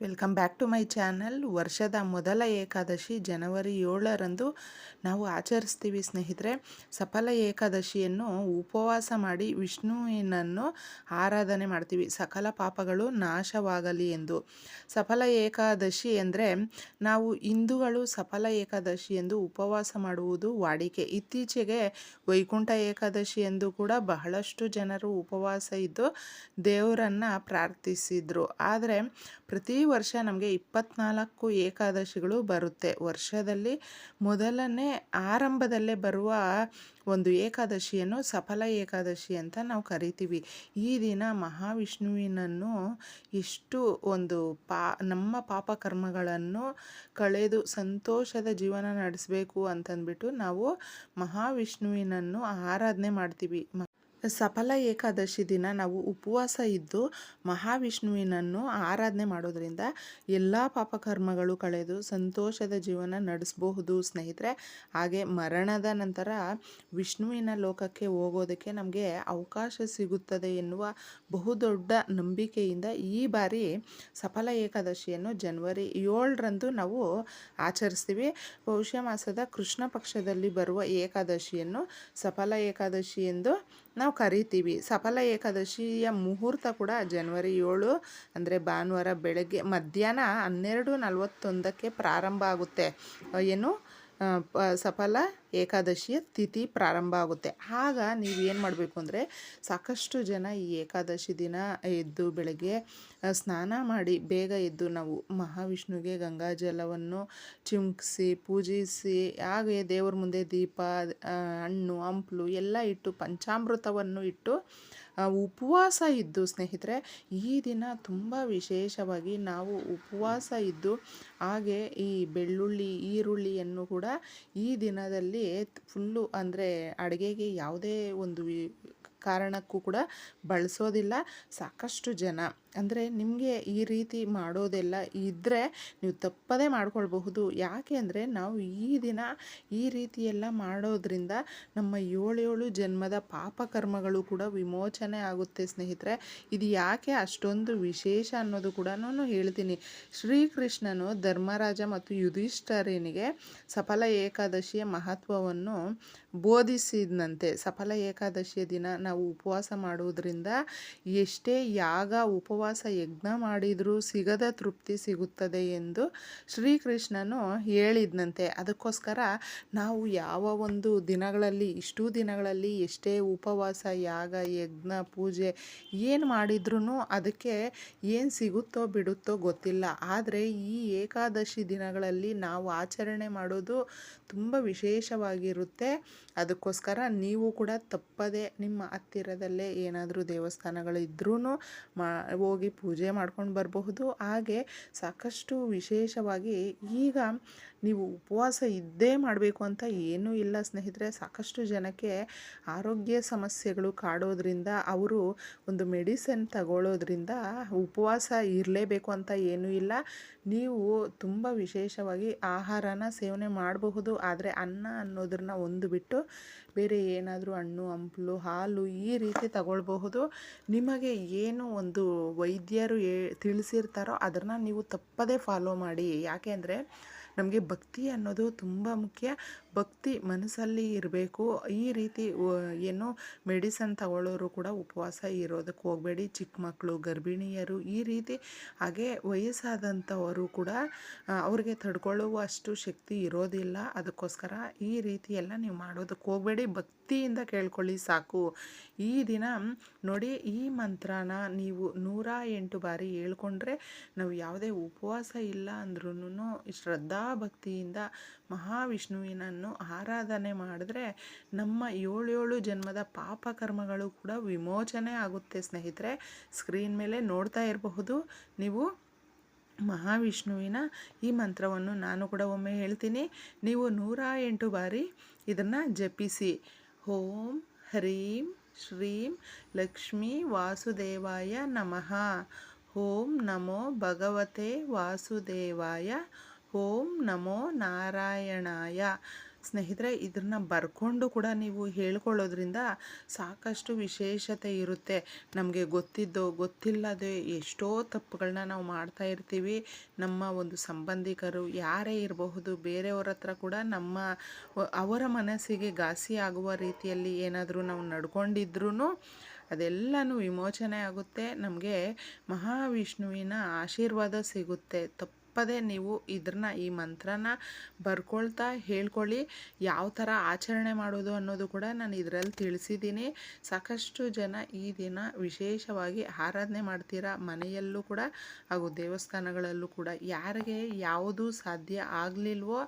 Welcome back to my channel. ವರ್ಷದ ಮೊದಲ ಏಕಾದಶಿ ಜನವರಿ ಏಳರಂದು ನಾವು ಆಚರಿಸ್ತೀವಿ ಸ್ನೇಹಿತರೆ. ಸಫಲ ಏಕಾದಶಿಯನ್ನು ಉಪವಾಸ ಮಾಡಿ ವಿಷ್ಣುವಿನನ್ನು ಆರಾಧನೆ ಮಾಡ್ತೀವಿ. ಸಕಲ ಪಾಪಗಳು ನಾಶವಾಗಲಿ ಎಂದು. ಸಫಲ ಏಕಾದಶಿ ಅಂದರೆ ನಾವು ಹಿಂದೂಗಳು ಸಫಲ ಏಕಾದಶಿ ಎಂದು ಉಪವಾಸ ಮಾಡುವುದು ವಾಡಿಕೆ. ಇತ್ತೀಚೆಗೆ ವೈಕುಂಠ ಏಕಾದಶಿ ಎಂದು ಕೂಡ ಬಹಳಷ್ಟು ಜನರು ಉಪವಾಸ ಇದ್ದು ದೇವರನ್ನು ಪ್ರಾರ್ಥಿಸಿದರು. ಆದರೆ ಪ್ರತಿ ವರ್ಷ ನಮಗೆ ಇಪ್ಪತ್ನಾಲ್ಕು ಏಕಾದಶಿಗಳು ಬರುತ್ತೆ. ವರ್ಷದಲ್ಲಿ ಮೊದಲನೇ ಆರಂಭದಲ್ಲೇ ಬರುವ ಒಂದು ಏಕಾದಶಿಯನ್ನು ಸಫಲ ಏಕಾದಶಿ ಅಂತ ನಾವು ಕರಿತೀವಿ. ಈ ದಿನ ಮಹಾವಿಷ್ಣುವಿನನ್ನು ಎಷ್ಟು ಒಂದು ಪಾ, ನಮ್ಮ ಪಾಪಕರ್ಮಗಳನ್ನು ಕಳೆದು ಸಂತೋಷದ ಜೀವನ ನಡೆಸಬೇಕು ಅಂತಂದ್ಬಿಟ್ಟು ನಾವು ಮಹಾವಿಷ್ಣುವಿನನ್ನು ಆರಾಧನೆ ಮಾಡ್ತೀವಿ. ಸಫಲ ಏಕಾದಶಿ ದಿನ ನಾವು ಉಪವಾಸ ಇದ್ದು ಮಹಾವಿಷ್ಣುವಿನನ್ನು ಆರಾಧನೆ ಮಾಡೋದ್ರಿಂದ ಎಲ್ಲ ಪಾಪಕರ್ಮಗಳು ಕಳೆದು ಸಂತೋಷದ ಜೀವನ ನಡೆಸಬಹುದು, ಸ್ನೇಹಿತರೆ. ಹಾಗೆ ಮರಣದ ನಂತರ ವಿಷ್ಣುವಿನ ಲೋಕಕ್ಕೆ ಹೋಗೋದಕ್ಕೆ ನಮಗೆ ಅವಕಾಶ ಸಿಗುತ್ತದೆ ಎನ್ನುವ ಬಹುದೊಡ್ಡ ನಂಬಿಕೆಯಿಂದ ಈ ಬಾರಿ ಸಫಲ ಏಕಾದಶಿಯನ್ನು ಜನವರಿ ಏಳರಂದು ನಾವು ಆಚರಿಸ್ತೀವಿ. ಪೌಷ್ಯ ಮಾಸದ ಕೃಷ್ಣ ಪಕ್ಷದಲ್ಲಿ ಬರುವ ಏಕಾದಶಿಯನ್ನು ಸಫಲ ಏಕಾದಶಿ ಎಂದು ಕರಿತೀವಿ. ಸಫಲ ಏಕಾದಶಿಯ ಮುಹೂರ್ತ ಕೂಡ ಜನವರಿ ಏಳು, ಅಂದರೆ ಭಾನುವಾರ ಬೆಳಗ್ಗೆ ಮಧ್ಯಾಹ್ನ ಹನ್ನೆರಡು ನಲವತ್ತೊಂದಕ್ಕೆ ಪ್ರಾರಂಭ ಆಗುತ್ತೆ. ಏನು? ಸಫಲ ಏಕಾದಶಿಯ ತಿಥಿ ಪ್ರಾರಂಭ ಆಗುತ್ತೆ. ಆಗ ನೀವು ಏನು ಮಾಡಬೇಕು ಅಂದರೆ ಸಾಕಷ್ಟು ಜನ ಈ ಏಕಾದಶಿ ದಿನ ಎದ್ದು ಬೆಳಗ್ಗೆ ಸ್ನಾನ ಮಾಡಿ ಬೇಗ ಎದ್ದು ನಾವು ಮಹಾವಿಷ್ಣುವಿಗೆ ಗಂಗಾಜಲವನ್ನು ಚಿಮ್ಕಿಸಿ, ಪೂಜಿಸಿ, ಹಾಗೆ ದೇವ್ರ ಮುಂದೆ ದೀಪ ಹಣ್ಣು, ಹಂಪ್ಲು ಎಲ್ಲ ಇಟ್ಟು, ಪಂಚಾಮೃತವನ್ನು ಇಟ್ಟು ಉಪವಾಸ ಇದ್ದು ಸ್ನೇಹಿತರೆ, ಈ ದಿನ ತುಂಬ ವಿಶೇಷವಾಗಿ ನಾವು ಉಪವಾಸ ಇದ್ದು, ಹಾಗೆ ಈ ಬೆಳ್ಳುಳ್ಳಿ, ಈರುಳ್ಳಿಯನ್ನು ಕೂಡ ಈ ದಿನದಲ್ಲಿ ಫುಲ್ಲು ಅಂದರೆ ಅಡುಗೆಗೆ ಯಾವುದೇ ಒಂದು ಕಾರಣಕ್ಕೂ ಕೂಡ ಬಳಸೋದಿಲ್ಲ. ಸಾಕಷ್ಟು ಜನ ಅಂದರೆ ನಿಮಗೆ ಈ ರೀತಿ ಮಾಡೋದೆಲ್ಲ ಇದ್ದರೆ ನೀವು ತಪ್ಪದೇ ಮಾಡ್ಕೊಳ್ಬಹುದು. ಯಾಕೆ ಅಂದರೆ ನಾವು ಈ ದಿನ ಈ ರೀತಿಯೆಲ್ಲ ಮಾಡೋದರಿಂದ ನಮ್ಮ ಏಳೇಳು ಜನ್ಮದ ಪಾಪಕರ್ಮಗಳು ಕೂಡ ವಿಮೋಚನೆ ಆಗುತ್ತೆ ಸ್ನೇಹಿತರೆ. ಇದು ಯಾಕೆ ಅಷ್ಟೊಂದು ವಿಶೇಷ ಅನ್ನೋದು ಕೂಡ ನಾನು ಹೇಳ್ತೀನಿ. ಶ್ರೀಕೃಷ್ಣನು ಧರ್ಮರಾಜ ಮತ್ತು ಯುಧಿಷ್ಠರನಿಗೆ ಸಫಲ ಏಕಾದಶಿಯ ಮಹತ್ವವನ್ನು ಬೋಧಿಸಿದಂತೆ ಸಫಲ ಏಕಾದಶಿಯ ದಿನ ನಾವು ಉಪವಾಸ ಮಾಡುವುದರಿಂದ ಎಷ್ಟೇ ಯಾಗ ಉಪವಾಸ ಯಜ್ಞ ಮಾಡಿದರೂ ಸಿಗದ ತೃಪ್ತಿ ಸಿಗುತ್ತದೆ ಎಂದು ಶ್ರೀಕೃಷ್ಣನು ಹೇಳಿದ್ನಂತೆ. ಅದಕ್ಕೋಸ್ಕರ ನಾವು ಯಾವ ಒಂದು ದಿನಗಳಲ್ಲಿ, ಇಷ್ಟು ದಿನಗಳಲ್ಲಿ ಎಷ್ಟೇ ಉಪವಾಸ, ಯಾಗ, ಯಜ್ಞ, ಪೂಜೆ ಏನು ಮಾಡಿದ್ರೂ ಅದಕ್ಕೆ ಏನು ಸಿಗುತ್ತೋ ಬಿಡುತ್ತೋ ಗೊತ್ತಿಲ್ಲ. ಆದರೆ ಈ ಏಕಾದಶಿ ದಿನಗಳಲ್ಲಿ ನಾವು ಆಚರಣೆ ಮಾಡೋದು ತುಂಬ ವಿಶೇಷವಾಗಿರುತ್ತೆ. ಅದಕ್ಕೋಸ್ಕರ ನೀವು ಕೂಡ ತಪ್ಪದೆ ನಿಮ್ಮ ಹತ್ತಿರದಲ್ಲೇ ಏನಾದರೂ ದೇವಸ್ಥಾನಗಳು ಇದ್ರೂ ಮಾ ಹೋಗಿ ಪೂಜೆ ಮಾಡ್ಕೊಂಡು ಬರಬಹುದು. ಹಾಗೆ ಸಾಕಷ್ಟು ವಿಶೇಷವಾಗಿ ಈಗ ನೀವು ಉಪವಾಸ ಇದ್ದೇ ಮಾಡಬೇಕು ಅಂತ ಏನೂ ಇಲ್ಲ ಸ್ನೇಹಿತರೆ. ಸಾಕಷ್ಟು ಜನಕ್ಕೆ ಆರೋಗ್ಯ ಸಮಸ್ಯೆಗಳು ಕಾಡೋದ್ರಿಂದ, ಅವರು ಒಂದು ಮೆಡಿಸಿನ್ ತಗೊಳ್ಳೋದ್ರಿಂದ ಉಪವಾಸ ಇರಲೇಬೇಕು ಅಂತ ಏನೂ ಇಲ್ಲ. ನೀವು ತುಂಬ ವಿಶೇಷವಾಗಿ ಆಹಾರನ ಸೇವನೆ ಮಾಡಬಹುದು. ಆದರೆ ಅನ್ನ ಅನ್ನೋದನ್ನ ಒಂದು ಬಿಟ್ಟು ಬೇರೆ ಏನಾದರೂ ಹಣ್ಣು, ಹಂಪಲು, ಹಾಲು ಈ ರೀತಿ ತಗೊಳ್ಬಹುದು. ನಿಮಗೆ ಏನು ಒಂದು ವೈದ್ಯರು ತಿಳಿಸಿರ್ತಾರೋ ಅದನ್ನು ನೀವು ತಪ್ಪದೇ ಫಾಲೋ ಮಾಡಿ. ಯಾಕೆ ಅಂದರೆ ನಮಗೆ ಭಕ್ತಿ ಅನ್ನೋದು ತುಂಬ ಮುಖ್ಯ. ಭಕ್ತಿ ಮನಸ್ಸಲ್ಲಿ ಇರಬೇಕು. ಈ ರೀತಿ ಏನು ಮೆಡಿಸನ್ ತಗೊಳ್ಳೋರು ಕೂಡ ಉಪವಾಸ ಇರೋದಕ್ಕೆ ಹೋಗಬೇಡಿ. ಚಿಕ್ಕ ಮಕ್ಕಳು ಗರ್ಭಿಣಿಯರು ಈ ರೀತಿ ಹಾಗೆ ವಯಸ್ಸಾದಂಥವರು ಕೂಡ ಅವ್ರಿಗೆ ತಡ್ಕೊಳ್ಳುವಷ್ಟು ಶಕ್ತಿ ಇರೋದಿಲ್ಲ. ಅದಕ್ಕೋಸ್ಕರ ಈ ರೀತಿ ಎಲ್ಲ ನೀವು ಮಾಡೋದಕ್ಕೆ ಹೋಗಬೇಡಿ. ಭಕ್ತಿಯಿಂದ ಕೇಳ್ಕೊಳ್ಳಿ ಸಾಕು. ಈ ದಿನ ನೋಡಿ, ಈ ಮಂತ್ರನ ನೀವು ನೂರ ಎಂಟು ಬಾರಿ ಹೇಳ್ಕೊಂಡ್ರೆ ನಾವು ಯಾವುದೇ ಉಪವಾಸ ಇಲ್ಲ ಅಂದ್ರೂ ಶ್ರದ್ಧಾ ಭಕ್ತಿಯಿಂದ ಮಹಾವಿಷ್ಣುವಿನನ್ನು ಆರಾಧನೆ ಮಾಡಿದ್ರೆ ನಮ್ಮ ಏಳೇಳು ಜನ್ಮದ ಪಾಪ ಕರ್ಮಗಳು ಕೂಡ ವಿಮೋಚನೆ ಆಗುತ್ತೆ ಸ್ನೇಹಿತರೆ. ಸ್ಕ್ರೀನ್ ಮೇಲೆ ನೋಡ್ತಾ ಇರಬಹುದು. ನೀವು ಮಹಾವಿಷ್ಣುವಿನ ಈ ಮಂತ್ರವನ್ನು ನಾನು ಕೂಡ ಒಮ್ಮೆ ಹೇಳ್ತೀನಿ. ನೀವು ನೂರ ಎಂಟು ಬಾರಿ ಇದನ್ನು ಜಪಿಸಿ. ಓಂ ಹ್ರೀಂ ಶ್ರೀಂ ಲಕ್ಷ್ಮೀ ವಾಸುದೇವಾಯ ನಮಃ. ಓಂ ನಮೋ ಭಗವತೆ ವಾಸುದೇವಾಯ ಓಂ ನಮೋ ನಾರಾಯಣಾಯ. ಸ್ನೇಹಿತರೆ ಇದನ್ನು ಬರ್ಕೊಂಡು ಕೂಡ ನೀವು ಹೇಳ್ಕೊಳ್ಳೋದ್ರಿಂದ ಸಾಕಷ್ಟು ವಿಶೇಷತೆ ಇರುತ್ತೆ. ನಮಗೆ ಗೊತ್ತಿದ್ದೋ, ಗೊತ್ತಿಲ್ಲದೆ ಎಷ್ಟೋ ತಪ್ಪುಗಳನ್ನ ನಾವು ಮಾಡ್ತಾ ಇರ್ತೀವಿ. ನಮ್ಮ ಒಂದು ಸಂಬಂಧಿಕರು ಯಾರೇ ಇರಬಹುದು, ಬೇರೆಯವರ ಹತ್ರ ಕೂಡ ನಮ್ಮ ಅವರ ಮನಸ್ಸಿಗೆ ಘಾಸಿ ಆಗುವ ರೀತಿಯಲ್ಲಿ ಏನಾದರೂ ನಾವು ನಡ್ಕೊಂಡಿದ್ರೂ ಅದೆಲ್ಲನೂ ವಿಮೋಚನೆ ಆಗುತ್ತೆ. ನಮಗೆ ಮಹಾವಿಷ್ಣುವಿನ ಆಶೀರ್ವಾದ ಸಿಗುತ್ತೆ. ತಪ್ಪದೇ ನೀವು ಇದನ್ನ ಈ ಮಂತ್ರನ ಬರ್ಕೊಳ್ತಾ ಹೇಳ್ಕೊಳ್ಳಿ. ಯಾವ ಥರ ಆಚರಣೆ ಮಾಡೋದು ಅನ್ನೋದು ಕೂಡ ನಾನು ಇದರಲ್ಲಿ ತಿಳಿಸಿದ್ದೀನಿ. ಸಾಕಷ್ಟು ಜನ ಈ ದಿನ ವಿಶೇಷವಾಗಿ ಆರಾಧನೆ ಮಾಡ್ತೀರಾ ಮನೆಯಲ್ಲೂ ಕೂಡ, ಹಾಗೂ ದೇವಸ್ಥಾನಗಳಲ್ಲೂ ಕೂಡ. ಯಾರಿಗೆ ಯಾವುದು ಸಾಧ್ಯ ಆಗಲಿಲ್ವೋ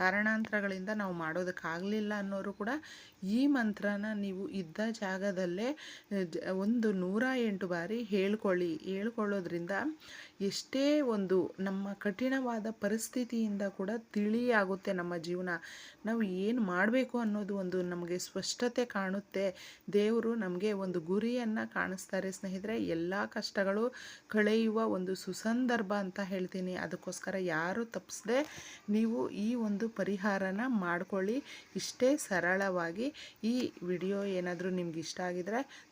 ಕಾರಣಾಂತರಗಳಿಂದ ನಾವು ಮಾಡೋದಕ್ಕಾಗಲಿಲ್ಲ ಅನ್ನೋರು ಕೂಡ ಈ ಮಂತ್ರನ ನೀವು ಇದ್ದ ಜಾಗದಲ್ಲೇ, ಒಂದು ನೂರ ಎಂಟು ಬಾರಿ ಹೇಳ್ಕೊಳ್ಳಿ. ಹೇಳ್ಕೊಳ್ಳೋದ್ರಿಂದ ಎಷ್ಟೇ ಒಂದು ನಮ್ಮ ಕಠಿಣವಾದ ಪರಿಸ್ಥಿತಿಯಿಂದ ಕೂಡ ತಿಳಿಯಾಗುತ್ತೆ ನಮ್ಮ ಜೀವನ. ನಾವು ಏನು ಮಾಡಬೇಕು ಅನ್ನೋದು ಒಂದು ನಮಗೆ ಸ್ಪಷ್ಟತೆ ಕಾಣುತ್ತೆ. ದೇವರು ನಮಗೆ ಒಂದು ಗುರಿಯನ್ನು ಕಾಣಿಸ್ತಾರೆ ಸ್ನೇಹಿತರೆ. ಎಲ್ಲ ಕಷ್ಟಗಳು ಕಳೆಯುವ ಒಂದು ಸುಸಂದರ್ಭ ಅಂತ ಹೇಳ್ತೀನಿ. ಅದಕ್ಕೋಸ್ಕರ ಯಾರು ತಪ್ಪಿಸದೆ ನೀವು ಈ ಒಂದು ಪರಿಹಾರನ ಮಾಡಿಕೊಳ್ಳಿ. ಇಷ್ಟೇ ಸರಳವಾಗಿ ಈ ವಿಡಿಯೋ ಏನಾದರೂ ನಿಮ್ಗೆ ಇಷ್ಟ ಆಗಿದರೆ